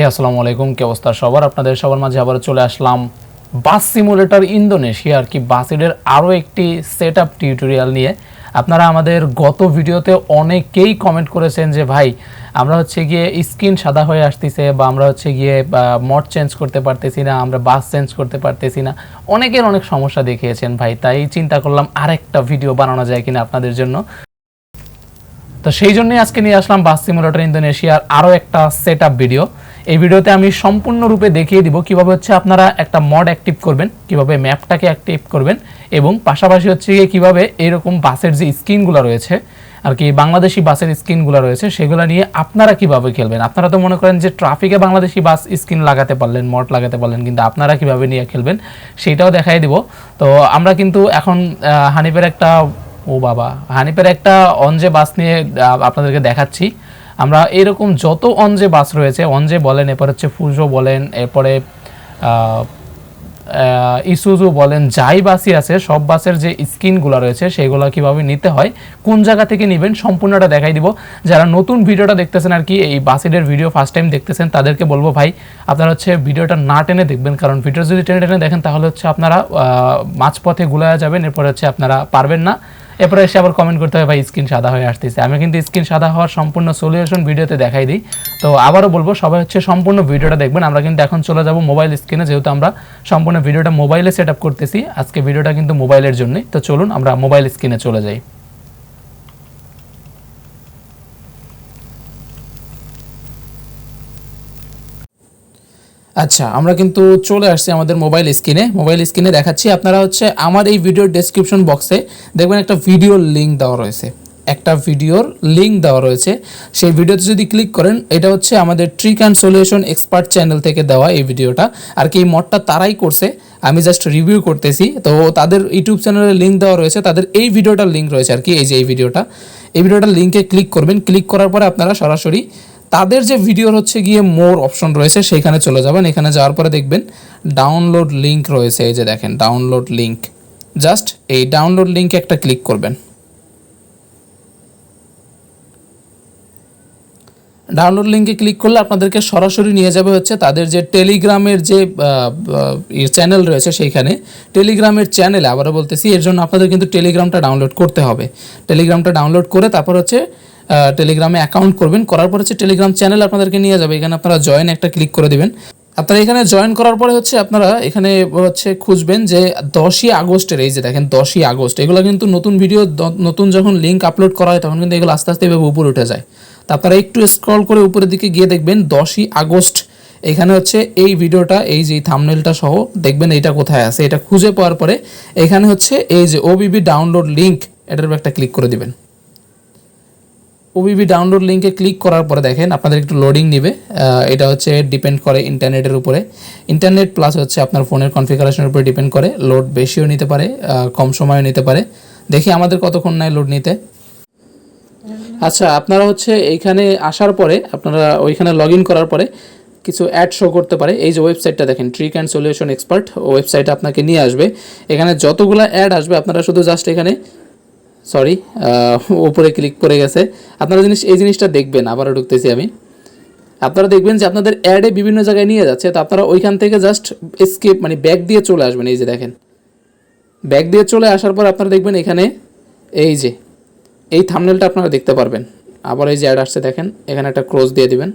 হে, আসসালামু আলাইকুম। কি অবস্থা? সবার আপনাদের সবার মাঝে আবার চলে আসলাম বাস সিমুলেটর ইন্দোনেশিয়া আর কি। বাসেডের আরও একটি সেট আপ টিউটোরিয়াল নিয়ে। আপনারা আমাদের গত ভিডিওতে অনেকেই কমেন্ট করেছেন যে, ভাই, আমরা হচ্ছে গিয়ে স্ক্রিন সাদা হয়ে আসতেছে বা আমরা হচ্ছে গিয়ে মড চেঞ্জ করতে পারতেছি না, আমরা বাস চেঞ্জ করতে পারতেছি না। অনেকের অনেক সমস্যা দেখিয়েছেন ভাই, তাই চিন্তা করলাম আরেকটা ভিডিও বানানো যায় কিনা আপনাদের জন্য। তো সেই জন্যই আজকে নিয়ে আসলাম বাস সিমুলেটর ইন্দোনেশিয়ার আরও একটা সেট ভিডিও। এই ভিডিওতে আমি সম্পূর্ণরূপে দেখিয়ে দিব কীভাবে হচ্ছে আপনারা একটা মড অ্যাক্টিভ করবেন, কীভাবে ম্যাপটাকে অ্যাক্টিভ করবেন এবং পাশাপাশি হচ্ছে গিয়ে কীভাবে এরকম বাসের যে স্ক্রিনগুলো রয়েছে, আর কি বাংলাদেশি বাসের স্ক্রিনগুলো রয়েছে, সেগুলো নিয়ে আপনারা কীভাবে খেলবেন? আপনারা তো মনে করেন যে ট্রাফিকে বাংলাদেশি বাস স্ক্রিন লাগাতে পারলেন মড লাগাতে পারলেন, কিন্তু আপনারা কীভাবে নিয়ে খেলবেন সেটাও দেখাই দিব। তো আমরা কিন্তু এখন হানিফের একটা, ও বাবা, হানিফের একটা অনজে বাস নিয়ে আপনাদেরকে দেখাচ্ছি। আমরা এরকম যত অনজে বাস রয়েছে, অঞ্জে বলেন, এরপর হচ্ছে ফুজো বলেন, এরপরে ইসুজু বলেন, যাই বাসই আছে, সব বাসের যে স্ক্রিনগুলো রয়েছে, সেগুলো কীভাবে নিতে হয়, কোন জায়গা থেকে নেবেন সম্পূর্ণটা দেখাই দিব। যারা নতুন ভিডিওটা দেখতেছেন আর কি, এই বাসেডের ভিডিও ফার্স্ট টাইম দেখতেছেন, তাদেরকে বলব ভাই, আপনারা হচ্ছে ভিডিওটা না টেনে দেখবেন, কারণ ভিডিও যদি টেনে টেনে দেখেন, তাহলে হচ্ছে আপনারা মাঝপথে গুলায়া যাবেন, এরপর হচ্ছে আপনারা পারবেন না। এরপরে এসে আবার কমেন্ট করতে হবে ভাই স্ক্রিন সাদা হয়ে আসতেছে। আমি কিন্তু স্ক্রিন সাদা হওয়ার সম্পূর্ণ সলিউশন ভিডিওতে দেখাই দিই। তো আবারও বলব, সবাই হচ্ছে সম্পূর্ণ ভিডিওটা দেখবেন। আমরা কিন্তু এখন চলে যাব মোবাইল স্ক্রিনে যেহেতু আমরা সম্পূর্ণ ভিডিওটা মোবাইলে সেট করতেছি। আজকে ভিডিওটা কিন্তু মোবাইলের জন্যই। তো চলুন আমরা মোবাইল স্ক্রিনে চলে যাই। আচ্ছা আমরা কিন্তু চলে আসছি আমাদের মোবাইল স্ক্রিনে মোবাইল স্ক্রিনে দেখাচ্ছি, আপনারা হচ্ছে আমার এই ভিডিওর ডেসক্রিপশন বক্সে দেখবেন একটা ভিডিওর লিঙ্ক দেওয়া রয়েছে। একটা ভিডিওর লিঙ্ক দেওয়া রয়েছে। সেই ভিডিওতে যদি ক্লিক করেন, এটা হচ্ছে আমাদের trick and solution expert channel থেকে দেওয়া এই ভিডিওটা আর কি এই মডটা তারাই করছে, আমি জাস্ট রিভিউ করতেছি। তো তাদের ইউটিউব চ্যানেলের লিঙ্ক দেওয়া রয়েছে, তাদের এই ভিডিওটার লিঙ্ক রয়েছে আর কি, এই যে এই ভিডিওটা এই ভিডিওটার লিঙ্কে ক্লিক করবেন। ক্লিক করার পরে আপনারা সরাসরি তাদের যে ভিডিওর হচ্ছে গিয়ে মোর অপশন রয়েছে, সেখানে চলে যাবেন। এখানে যাওয়ার পরে দেখবেন ডাউনলোড লিঙ্ক রয়েছে, এই যে দেখেন ডাউনলোড লিঙ্ক জাস্ট এই ডাউনলোড লিঙ্কে একটা ক্লিক করবেন। ডাউনলোড লিঙ্কে ক্লিক করলে আপনাদেরকে সরাসরি নিয়ে যাবে হচ্ছে তাদের যে টেলিগ্রামের যে চ্যানেল রয়েছে সেইখানে। টেলিগ্রামের চ্যানেলে আবারও বলতেছি, এর জন্য আপনাদের কিন্তু টেলিগ্রামটা ডাউনলোড করতে হবে। টেলিগ্রামটা ডাউনলোড করে তারপর হচ্ছে টেলিগ্রামে অ্যাকাউন্ট করবেন, করার পর হচ্ছে টেলিগ্রাম চ্যানেল আপনাদেরকে নিয়ে যাবে। এখানে আপনারা জয়েন একটা ক্লিক করে দিবেন। আপনারা এখানে জয়েন করার পরে হচ্ছে আপনারা এখানে হচ্ছে খুঁজবেন যে দশই আগস্টের, এই যে দেখেন দশই আগস্ট, এগুলো কিন্তু নতুন ভিডিও নতুন যখন লিঙ্ক আপলোড করা হয়, তখন কিন্তু এগুলো আস্তে আস্তে এভাবে উপরে উঠে যায়। তা আপনারা একটু স্ক্রল করে উপরের দিকে গিয়ে দেখবেন দশই আগস্ট। এখানে হচ্ছে এই ভিডিওটা এই যে থামনেলটা সহ দেখবেন এইটা কোথায় আছে। এটা খুঁজে পাওয়ার পরে এখানে হচ্ছে এই যে ওবিবি ডাউনলোড লিঙ্ক এটার একটা ক্লিক করে দিবেন। ওবিবি ডাউনলোড লিঙ্কে ক্লিক করার পরে দেখেন আপনাদের একটু লোডিং নেবে। এটা হচ্ছে ডিপেন্ড করে ইন্টারনেটের উপরে। ইন্টারনেট প্লাস হচ্ছে আপনার ফোনের কনফিগারেশনের উপরে ডিপেন্ড করে। লোড বেশিও নিতে পারে কম সময়ও নিতে পারে। দেখি আমাদের কতক্ষণ নেয় লোড নিতে। আচ্ছা আপনারা হচ্ছে এইখানে আসার পরে, আপনারা ওইখানে লগ করার পরে কিছু অ্যাড শো করতে পারে। এই যে ওয়েবসাইটটা দেখেন trick and solution expert website আপনাকে নিয়ে আসবে। এখানে যতগুলো অ্যাড আসবে, আপনারা শুধু জাস্ট এখানে সরি উপরে ক্লিক করে গেছে। আপনারা জিনিস এই জিনিসটা দেখবেন, আবারও ঢুকতেছি আমি। আপনারা দেখবেন যে আপনাদের অ্যাডে বিভিন্ন জায়গায় নিয়ে যাচ্ছে, তো আপনারা ওইখান থেকে জাস্ট এসকেপ মানে ব্যাক দিয়ে চলে আসবেন, এই যে দেখেন। ব্যাক দিয়ে চলে আসার পর আপনারা দেখবেন এখানে, এই যে, এই থামনেলটা আপনারা দেখতে পারবেন। আবার এই যে অ্যাড আসছে, দেখেন, এখানে একটা ক্রস দিয়ে দিবেন।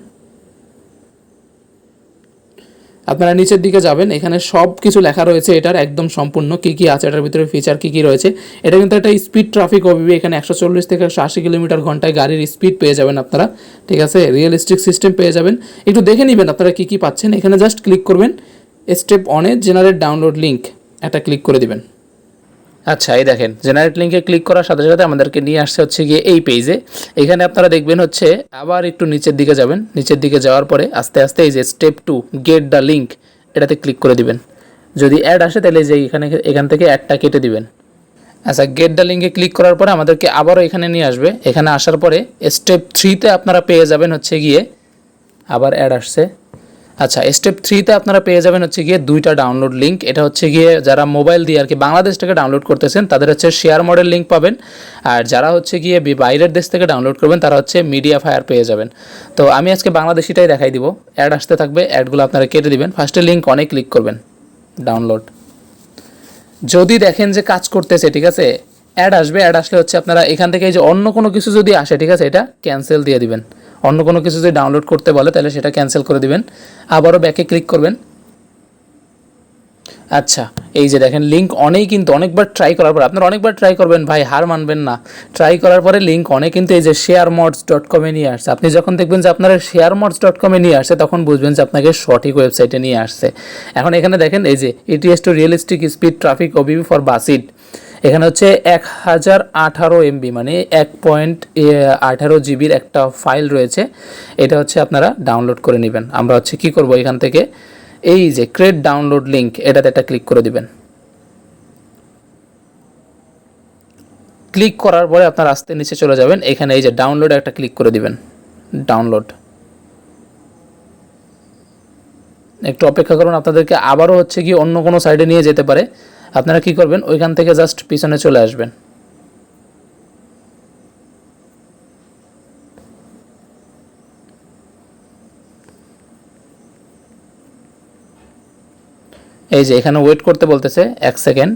আপনারা নিচের দিকে যাবেন, এখানে সব কিছু লেখা রয়েছে, এটার একদম সম্পূর্ণ কী কী আছে, এটার ভিতরে ফিচার কী কী রয়েছে। এটা কিন্তু একটা স্পিড ট্রাফিক ওবিবি এখানে একশো চল্লিশ থেকে একশো আশি কিলোমিটার ঘন্টায় গাড়ির স্পিড পেয়ে যাবেন আপনারা, ঠিক আছে? রিয়েলিস্টিক সিস্টেম পেয়ে যাবেন। একটু দেখে নেবেন আপনারা কী কী পাচ্ছেন, এখানে জাস্ট ক্লিক করবেন step one generate download link একটা ক্লিক করে দিবেন। আচ্ছা এই দেখেন জেনারেট লিঙ্কে ক্লিক করার সাথে সাথে আমাদেরকে নিয়ে আসছে হচ্ছে গিয়ে এই পেজে এখানে আপনারা দেখবেন হচ্ছে, আবার একটু নিচের দিকে যাবেন। নিচের দিকে যাওয়ার পরে আস্তে আস্তে এই যে step two get the link এটাতে ক্লিক করে দিবেন। যদি অ্যাড আসে তাহলে যে এখানে, এখান থেকে অ্যাডটা কেটে দিবেন। আচ্ছা গেট দ্য লিঙ্কে ক্লিক করার পরে আমাদেরকে আবারও এখানে নিয়ে আসবে। এখানে আসার পরে স্টেপ থ্রিতে আপনারা পেয়ে যাবেন হচ্ছে গিয়ে, আবার অ্যাড আসছে। আচ্ছা স্টেপ থ্রিতে আপনারা পেয়ে যাবেন হচ্ছে গিয়ে দুইটা ডাউনলোড লিঙ্ক এটা হচ্ছে গিয়ে যারা মোবাইল দিয়ে আর কি বাংলাদেশ থেকে ডাউনলোড করতেছেন, তাদের হচ্ছে শেয়ার মডেল লিঙ্ক পাবেন। আর যারা হচ্ছে গিয়ে বাইরের দেশ থেকে ডাউনলোড করবেন, তারা হচ্ছে মিডিয়া ফায়ার পেয়ে যাবেন। তো আমি আজকে বাংলাদেশিটাই দেখাই দিব। অ্যাড আসতে থাকবে অ্যাডগুলো আপনারা কেটে দিবেন। ফার্স্টে লিঙ্ক অনেক ক্লিক করবেন ডাউনলোড যদি দেখেন যে কাজ করতেছে, ঠিক আছে? অ্যাড আসবে অ্যাড আসলে হচ্ছে আপনারা এখান থেকে যে অন্য কোনো কিছু যদি আসে, ঠিক আছে? এটা ক্যান্সেল দিয়ে দিবেন। অন্য কোনো কিছু যদি ডাউনলোড করতে বলে, তাহলে সেটা ক্যান্সেল করে দিবেন। আবারও ব্যাকে ক্লিক করবেন। আচ্ছা এই যে দেখেন লিঙ্ক অনেক কিন্তু অনেকবার ট্রাই করার পর, আপনারা অনেকবার ট্রাই করবেন, ভাই, হার মানবেন না। ট্রাই করার পরে লিঙ্ক অনেক কিন্তু এই যে শেয়ার মডস ডট কমে নিয়ে আসছে। আপনি যখন দেখবেন যে আপনারা শেয়ার মডস ডট কমে নিয়ে আসছে, তখন বুঝবেন যে আপনাকে সঠিক ওয়েবসাইটে নিয়ে আসছে। এখন এখানে দেখেন, এই যে ETS two realistic speed traffic OBB for BUSSID এখানে হচ্ছে এক হাজার আঠারো এমবি মানে এক পয়েন্ট আঠারো জিবির একটা ফাইল রয়েছে। এটা হচ্ছে আপনারা ডাউনলোড করে নেবেন। আমরা হচ্ছে কি করব এখান থেকে? এই যে ক্রেড ডাউনলোড লিঙ্ক এটাতে একটা ক্লিক করে দিবেন। ক্লিক করার পরে আপনার আস্তে নিচে চলে যাবেন। এখানে এই যে ডাউনলোড একটা ক্লিক করে দিবেন। ডাউনলোড একটু অপেক্ষা করুন, আপনাদেরকে আবারও হচ্ছে কি অন্য কোনো সাইডে নিয়ে যেতে পারে। আপনারা কি করবেন? ওইখান থেকে জাস্ট পিছনে চলে আসবেন। এই যে এখানে ওয়েট করতে বলতেছে, এক সেকেন্ড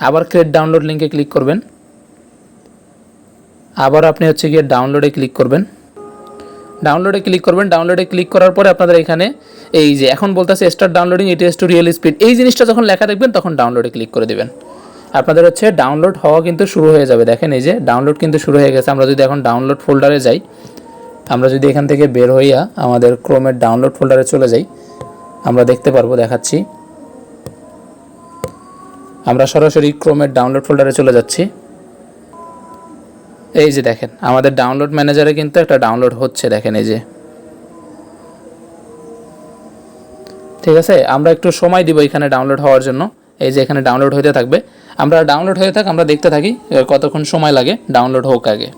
আবার ক্রেড ডাউনলোড লিঙ্কে ক্লিক করবেন। আবার আপনি হচ্ছে গিয়ে ডাউনলোডে ক্লিক করবেন। ডাউনলোডে ক্লিক করবেন। ডাউনলোডে ক্লিক করার পরে আপনাদের এখানে এই যে এখন বলতেছে start downloading ETS two real speed এই জিনিসটা যখন লেখা দেখবেন, তখন ডাউনলোডে ক্লিক করে দেবেন। আপনাদের হচ্ছে ডাউনলোড হওয়া কিন্তু শুরু হয়ে যাবে। দেখেন এই যে ডাউনলোড কিন্তু শুরু হয়ে গেছে। আমরা যদি এখন ডাউনলোড ফোল্ডারে যাই, আমরা যদি এখান থেকে বের হইয়া আমাদের ক্রোমের ডাউনলোড ফোল্ডারে চলে যাই, আমরা দেখতে পারব, দেখাচ্ছি। আমরা সরাসরি ক্রোমের ডাউনলোড ফোল্ডারে চলে যাচ্ছি। এই যে দেখেন, আমাদের ডাউনলোড ম্যানেজারে কিন্তু একটা ডাউনলোড হচ্ছে, দেখেন এই যে। ঠিক আছে? আমরা একটু সময় দিব এখানে ডাউনলোড হওয়ার জন্য। এই যে এখানে ডাউনলোড হতে থাকবে। আমরা ডাউনলোড হয়ে থাক, আমরা দেখতে থাকি কতক্ষণ সময় লাগে ডাউনলোড হোক আগে।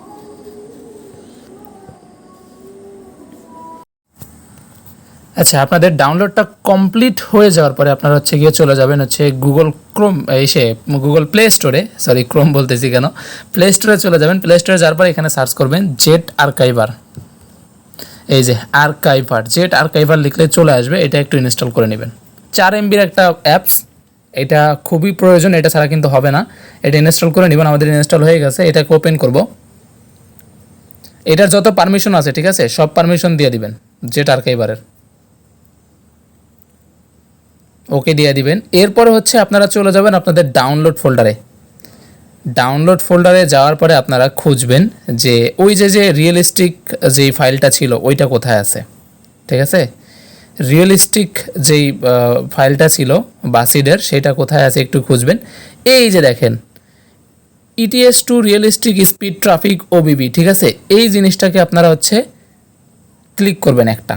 আচ্ছা আপনাদের ডাউনলোডটা কমপ্লিট হয়ে যাওয়ার পরে আপনারা হচ্ছে গিয়ে চলে যাবেন হচ্ছে গুগল ক্রোম এসে গুগল প্লে স্টোরে সরি ক্রোম বলতেছি কেন? প্লে স্টোরে চলে যাবেন। প্লে স্টোরে যাওয়ার পরে এখানে সার্চ করবেন জেট আর্কাইভার এই যে আর্কাইভার জেট আর্কাইভার লিখলে চলে আসবে, এটা একটু ইনস্টল করে নেবেন। চার এমবির একটা অ্যাপস এটা খুবই প্রয়োজন, এটা ছাড়া কিন্তু হবে না। এটা ইনস্টল করে নেবেন, আমাদের ইনস্টল হয়ে গেছে, এটাকে ওপেন করব। এটার যত পারমিশন আছে, ঠিক আছে, সব পারমিশন দিয়ে দিবেন জেট আর্কাইভারের ওকে দিয়ে দিবেন। এরপরে হচ্ছে আপনারা চলে যাবেন আপনাদের ডাউনলোড ফোল্ডারে ডাউনলোড ফোল্ডারে যাওয়ার পরে আপনারা খুঁজবেন যে ওই যে যে রিয়েলিস্টিক যেই ফাইলটা ছিল, ওইটা কোথায় আছে। ঠিক আছে? রিয়েলিস্টিক যেই ফাইলটা ছিল বাসিডের সেটা কোথায় আছে একটু খুঁজবেন। এই যে দেখেন ETS two realistic speed traffic OBB ঠিক আছে? এই জিনিসটাকে আপনারা হচ্ছে ক্লিক করবেন একটা।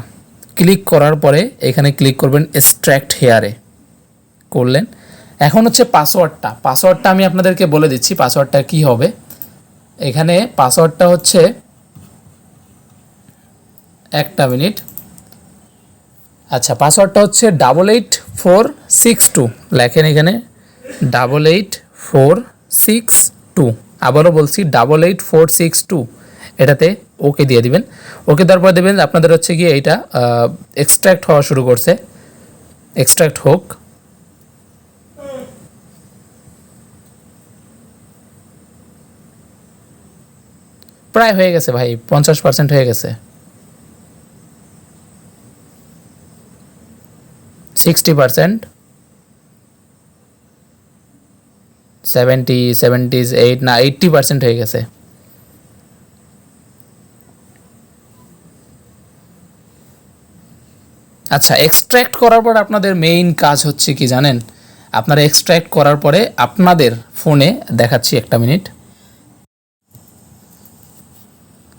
ক্লিক করার পরে এখানে ক্লিক করবেন এক্সট্র্যাক্ট হেয়ারে করলেন। এখন হচ্ছে পাসওয়ার্ডটা পাসওয়ার্ডটা আমি আপনাদেরকে বলে দিচ্ছি পাসওয়ার্ডটা কি হবে? এখানে পাসওয়ার্ডটা হচ্ছে একটা মিনিট। আচ্ছা পাসওয়ার্ডটা হচ্ছে double eight four six two লেখেন এখানে double eight four six two আবারও বলছি double eight four six two এটাতে ওকে দিয়ে দিবেন। ওকে দেওয়ার পর দেবেন আপনাদের হচ্ছে গিয়ে এইটা এক্সট্র্যাক্ট হওয়া শুরু করছে। এক্সট্র্যাক্ট হোক। প্রায় হয়ে গেছে ভাই, পঞ্চাশ পার্সেন্ট হয়ে গেছে। Sixty percent seventy seventies eight না এইট্টি পার্সেন্ট হয়ে গেছে। আচ্ছা এক্সট্র্যাক্ট করার পর আপনাদের মেইন কাজ হচ্ছে কি জানেন? আপনারা এক্সট্র্যাক্ট করার পরে আপনাদের ফোনে দেখাচ্ছি একটা মিনিট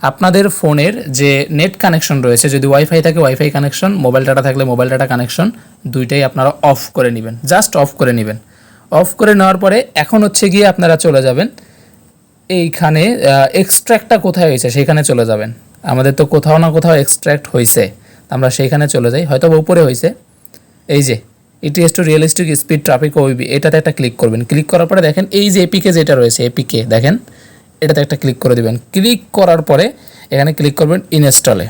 আপনাদের ফোনের যে নেট কানেকশন রয়েছে, যদি ওয়াইফাই থাকে ওয়াইফাই কানেকশন মোবাইল ডাটা থাকলে মোবাইল ডাটা কানেকশন দুইটাই আপনারা অফ করে নেবেন। জাস্ট অফ করে নেবেন। অফ করে নেওয়ার পরে এখন হচ্ছে গিয়ে আপনারা চলে যাবেন। এইখানে এক্সট্র্যাক্টটা কোথায় হয়েছে? সেখানে চলে যাবেন। আমাদের তো কোথাও না কোথাও এক্সট্র্যাক্ট হয়েছে আমরা সেইখানে চলে যাই। হয়তো উপরে হয়েছে এই যে ETS two realistic speed traffic OBB এটাতে একটা ক্লিক করবেন। ক্লিক করার পরে দেখেন এই যে এপিকে যেটা রয়েছে এপিকে দেখেন, এটাতে একটা ক্লিক করে দিবেন। ক্লিক করার পরে এখানে ক্লিক করবেন ইনস্টলে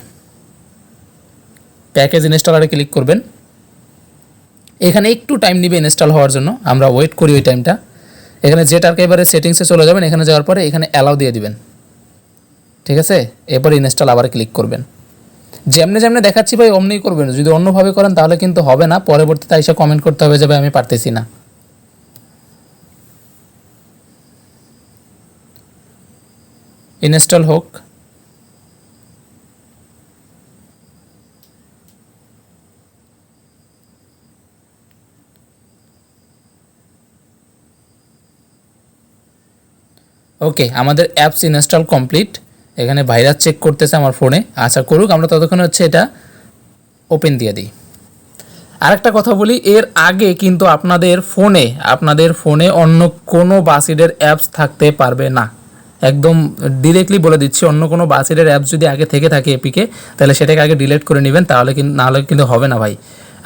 প্যাকেজ ইনস্টলারে ক্লিক করবেন। এখানে একটু টাইম নিবে ইনস্টল হওয়ার জন্য। আমরা ওয়েট করি ওই টাইমটা এখানে যেটাকে এবারে সেটিংসে চলে যাবেন, এখানে যাওয়ার পরে এখানে অ্যালাউ দিয়ে দিবেন। ঠিক আছে? এরপর ইনস্টল আবার ক্লিক করবেন। যেমনি যেমনি দেখাচ্ছি ভাই, অমনি করবেন। যদি অন্যভাবে করেন তাহলে কিন্তু হবে না। পরবর্তীতে এসে কমেন্ট করতে হবে যাবে আমি পারতেছি না। ইনস্টল হোক। ওকে আমাদের অ্যাপস ইনস্টল কমপ্লিট এখানে ভাইরাস চেক করতেছে আমার ফোনে আশা করুক, আমরা ততক্ষণ হচ্ছে এটা ওপেন দিয়ে দিই। আরেকটা কথা বলি, এর আগে কিন্তু আপনাদের ফোনে আপনাদের ফোনে অন্য কোনো বাসিডের অ্যাপস থাকতে পারবে না। একদম ডিরেক্টলি বলে দিচ্ছি, অন্য কোনো বাসিডের অ্যাপস যদি আগে থেকে থাকে এপিকে তাহলে সেটাকে আগে ডিলিট করে নেবেন, তাহলে কিন্তু নাহলে কিন্তু হবে না ভাই।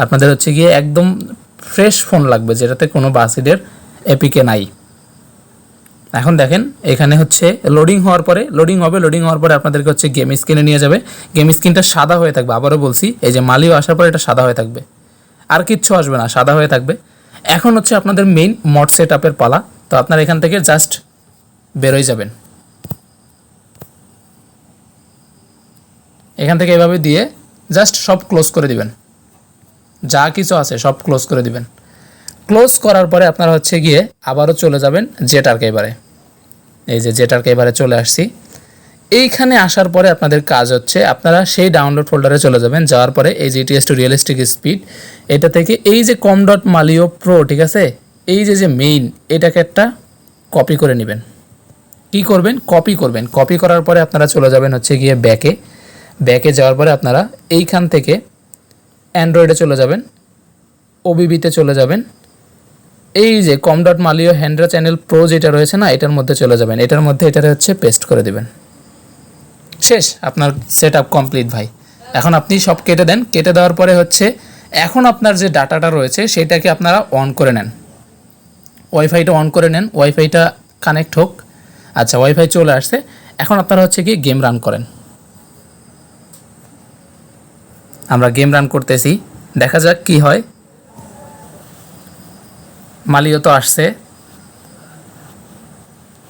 আপনাদের হচ্ছে গিয়ে একদম ফ্রেশ ফোন লাগবে, যেটাতে কোনো বাসিডের এপিকে নাই। এখন দেখেন, এখানে হচ্ছে লোডিং হওয়ার পরে লোডিং হবে লোডিং হওয়ার পরে আপনাদেরকে হচ্ছে গেম স্ক্রিনে নিয়ে যাবে। গেম স্ক্রিনটা সাদা হয়ে থাকবে, আবারও বলছি, এই যে মালিও আসার পরে এটা সাদা হয়ে থাকবে। আর কিচ্ছু আসবে না, সাদা হয়ে থাকবে। এখন হচ্ছে আপনাদের মেইন মড সেট আপের পালা, তো আপনারা এখান থেকে জাস্ট বেরোয় যাবেন। এখান থেকে এভাবে দিয়ে জাস্ট সব ক্লোজ করে দিবেন। যা কিছু আছে সব ক্লোজ করে দিবেন। ক্লোজ করার পরে আপনারা হচ্ছে গিয়ে আবারও চলে যাবেন জেটারকে এবারে। এই যে জেটারকে এবারে চলে আসছি। এইখানে আসার পরে আপনাদের কাজ হচ্ছে আপনারা সেই ডাউনলোড ফোল্ডারে চলে যাবেন। যাওয়ার পরে এই যে টু রিয়েলিস্টিক স্পিড এটা থেকে এই যে কম ডট মালিও প্রো ঠিক আছে? এই যে যে মেইন এটাকে একটা কপি করে নেবেন। কি করবেন? কপি করবেন। কপি করার পরে আপনারা চলে যাবেন হচ্ছে গিয়ে ব্যাকে ব্যাকে যাওয়ার পরে আপনারা এইখান থেকে অ্যান্ড্রয়েডে চলে যাবেন। ওবিবিতে চলে যাবেন। এই যে কম ডট মালিও হ্যান্ড্রা চ্যানেল প্রো যেটা রয়েছে না, এটার মধ্যে চলে যাবেন। এটার মধ্যে এটার হচ্ছে পেস্ট করে দেবেন। শেষ, আপনার সেট আপ কমপ্লিট ভাই। এখন আপনি সব কেটে দেন। কেটে দেওয়ার পরে হচ্ছে, এখন আপনার যে ডাটাটা রয়েছে, সেটাকে আপনারা অন করে নেন। ওয়াইফাইটা অন করে নেন। ওয়াইফাইটা কানেক্ট হোক। আচ্ছা ওয়াইফাই চলে আসছে। এখন আপনারা হচ্ছে কি গেম রান করেন। আমরা গেম রান করতেছি। দেখা যাক কি হয়। মালিও তো আসছে।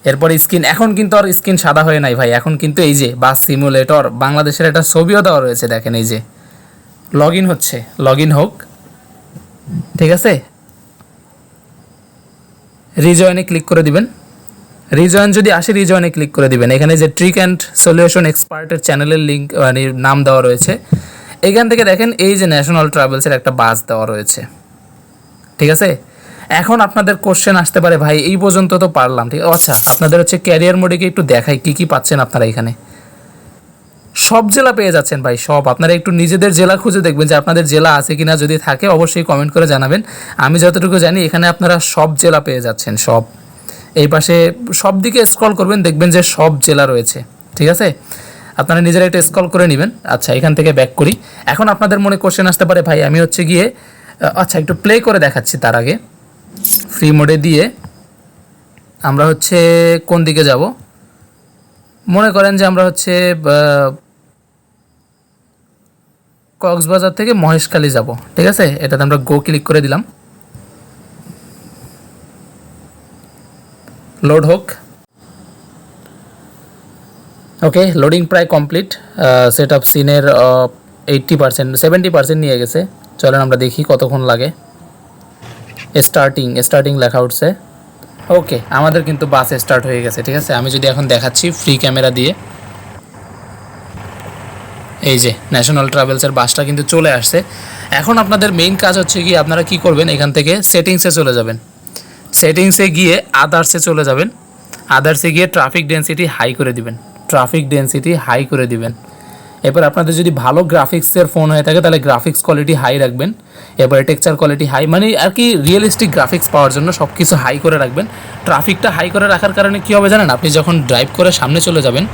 এরপর স্ক্রিন, এখন কিন্তু আর স্ক্রিন সাদা হয়ে নাই ভাই। এখন কিন্তু এই যে বাস সিমুলেটর, বাংলাদেশের একটা ছবিও দেওয়া রয়েছে, দেখেন এই যে। লগ ইন হচ্ছে, লগ ইন হোক। ঠিক আছে? রিজয়নে ক্লিক করে দিবেন। রিজয়েন যদি আসে, রিজয়েনে ক্লিক করে দিবেন। এখানে যে ট্রিক অ্যান্ড সলিউশন এক্সপার্টের চ্যানেলের লিঙ্ক মানে নাম দেওয়া রয়েছে। এখান থেকে দেখেন এই যে ন্যাশনাল ট্রাভেলসের একটা বাস দেওয়া রয়েছে। ঠিক আছে? এখন আপনাদের কোশ্চেন আসতে পারে, ভাই, এই পর্যন্ত তো পারলাম। ঠিক আচ্ছা আপনাদের হচ্ছে ক্যারিয়ার মোডে কি একটু দেখাই, কি কি পাচ্ছেন আপনারা এখানে? সব জেলা পেয়ে যাচ্ছেন ভাই, সব। আপনারা একটু নিজেদের জেলা খুঁজে দেখবেন যে আপনাদের জেলা আছে কিনা। যদি থাকে, অবশ্যই কমেন্ট করে জানাবেন। আমি যতটুকু জানি, এখানে আপনারা সব জেলা পেয়ে যাচ্ছেন, সব। এই পাশে সব দিকে স্ক্রল করবেন, দেখবেন যে সব জেলা রয়েছে। ঠিক আছে? আপনারা নিজেরা একটু স্ক্রল করে নেবেন। আচ্ছা এখান থেকে ব্যাক করি। এখন আপনাদের মনে কোশ্চেন আসতে পারে, ভাই, আমি হচ্ছে গিয়ে আচ্ছা একটু প্লে করে দেখাচ্ছি তার আগে। ফ্রি মোডে দিয়ে আমরা হচ্ছে কোন দিকে যাব? মনে করেন যে আমরা হচ্ছে কক্সবাজার থেকে মহেশখালী যাব, ঠিক আছে? এটাতে আমরা গো ক্লিক করে দিলাম। লোড হোক। ওকে লোডিং প্রায় কমপ্লিট সেট আপ সিনের এইট্টি পার্সেন্ট সেভেন্টি পার্সেন্ট নিয়ে গেছে। চলেন আমরা দেখি কতক্ষণ লাগে। স্টার্টিং স্টার্টিং লেখা উঠছে। ওকে আমাদের কিন্তু বাস স্টার্ট হয়ে গেছে, ঠিক আছে? আমি যদি এখন দেখাচ্ছি ফ্রি ক্যামেরা দিয়ে। এই যে ন্যাশনাল ট্রাভেলসের বাসটা কিন্তু চলে আসছে। এখন আপনাদের মেইন কাজ হচ্ছে কি, আপনারা কি করবেন, এখান থেকে সেটিংসে চলে যাবেন। সেটিংসে গিয়ে আদার্সে চলে যাবেন। আদার্সে গিয়ে ট্রাফিক ডেন্সিটি হাই করে দিবেন। ট্রাফিক ডেন্সিটি হাই করে দিবেন। এরপর আপনাদের যদি ভালো গ্রাফিক্সের ফোন হয়ে থাকে, তাহলে গ্রাফিক্স কোয়ালিটি হাই রাখবেন। এবারে টেক্সচার কোয়ালিটি হাই মানে আর কি রিয়েলিস্টিক গ্রাফিক্স পাওয়ার জন্য সব কিছু হাই করে রাখবেন। ট্রাফিকটা হাই করে রাখার কারণে কী হবে জানেন? আপনি যখন ড্রাইভ করে সামনে চলে যাবেন,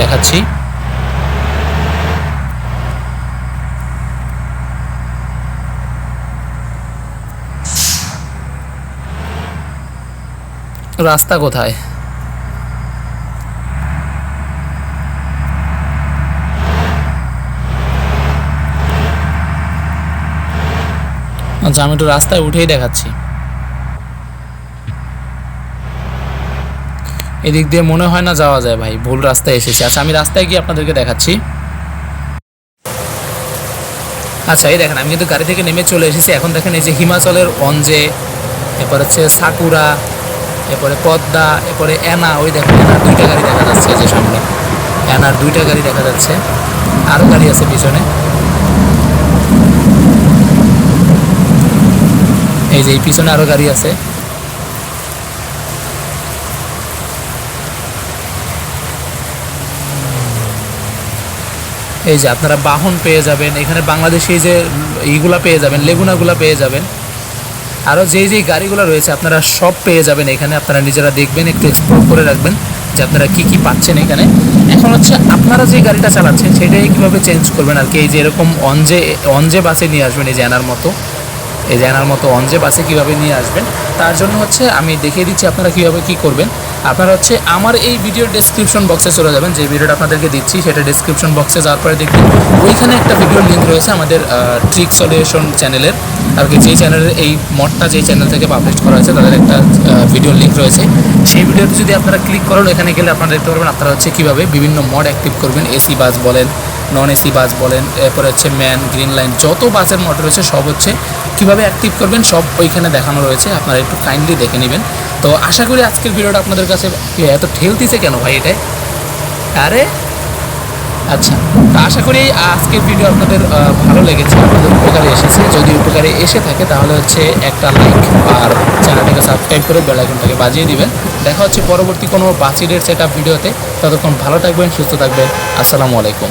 দেখাচ্ছি। রাস্তা কোথায়? আচ্ছা আমি একটু রাস্তায় উঠেই দেখাচ্ছি। এদিক দিয়ে মনে হয় না যাওয়া যায় ভাই, ভুল রাস্তায় এসেছি। আচ্ছা আমি রাস্তায় গিয়ে আপনাদেরকে দেখাচ্ছি। আচ্ছা এই দেখেন, আমি কিন্তু গাড়ি থেকে নেমে চলে এসেছি। এখন দেখেন এই যে হিমাচলের অঞ্জে, এরপর হচ্ছে সাকুরা, এরপরে পদ্মা, এরপরে অ্যানা ওই দেখেন অ্যানার দুইটা গাড়ি দেখা যাচ্ছে যে সামনে। অ্যানার দুইটা গাড়ি দেখা যাচ্ছে। আরও গাড়ি আছে পিছনে। এই যে, এই পিছনে আরও গাড়ি আছে। এই যে, আপনারা বাহন পেয়ে যাবেন। এখানে বাংলাদেশে যে, এইগুলা পেয়ে যাবেন, লেগুনাগুলা পেয়ে যাবেন। আরও যেই যেই গাড়িগুলো রয়েছে, আপনারা সব পেয়ে যাবেন এখানে। আপনারা নিজেরা দেখবেন, একটু এক্সপ্লোর করে রাখবেন যে আপনারা কী কী পাচ্ছেন এখানে। এখন হচ্ছে, আপনারা যে গাড়িটা চালাচ্ছেন সেটাই কীভাবে চেঞ্জ করবেন আর কি? এই যে, এরকম অঞ্জে অঞ্জে বাসে নিয়ে আসবেন, এই যে আনার মতো। এই যে আনার মতো অঞ্জে বাসে কীভাবে নিয়ে আসবেন, তার জন্য হচ্ছে আমি দেখিয়ে দিচ্ছি আপনারা কীভাবে কী করবেন। আপনারা হচ্ছে আমার এই ভিডিওর ডেসক্রিপশন বক্সে চলে যাবেন, যে ভিডিওটা আপনাদেরকে দিচ্ছি, সেটা ডেসক্রিপশন বক্সে যাওয়ার পরে দেখবেন ওইখানে একটা ভিডিওর লিঙ্ক রয়েছে আমাদের ট্রিক সলিউশন চ্যানেলের আর কি যেই চ্যানেলের এই মডটা যেই চ্যানেল থেকে পাবলিশ করা হয়েছে, তাদের একটা ভিডিওর লিঙ্ক রয়েছে। সেই ভিডিওতে যদি আপনারা ক্লিক করেন এখানে গেলে আপনারা দেখতে পারবেন আপনারা হচ্ছে কীভাবে বিভিন্ন মড অ্যাক্টিভ করবেন এসি বাস বলেন নন এসি বাস বলেন, এরপরে হচ্ছে ম্যান, গ্রিন লাইন, যত বাসের মড রয়েছে, সব হচ্ছে কীভাবে অ্যাক্টিভ করবেন, সব ওইখানে দেখানো রয়েছে, আপনারা একটু কাইন্ডলি দেখে নেবেন। তো আশা করি আজকের ভিডিওটা আপনাদের কাছে এত ঠেলতিছে কেন ভাই এটাই? আরে আচ্ছা তো আশা করি আজকের ভিডিও আপনাদের ভালো লেগেছে, আপনাদের উপকারে এসেছে। যদি উপকারে এসে থাকে, তাহলে হচ্ছে একটা লাইক আর চ্যানেলটাকে সাবস্ক্রাইব করে বেল আইকনটাকে বাজিয়ে দিবেন। দেখা হচ্ছে পরবর্তী কোনো বাসিডের সেট ভিডিওতে ততক্ষণ ভালো থাকবেন, সুস্থ থাকবেন। আসসালামু আলাইকুম।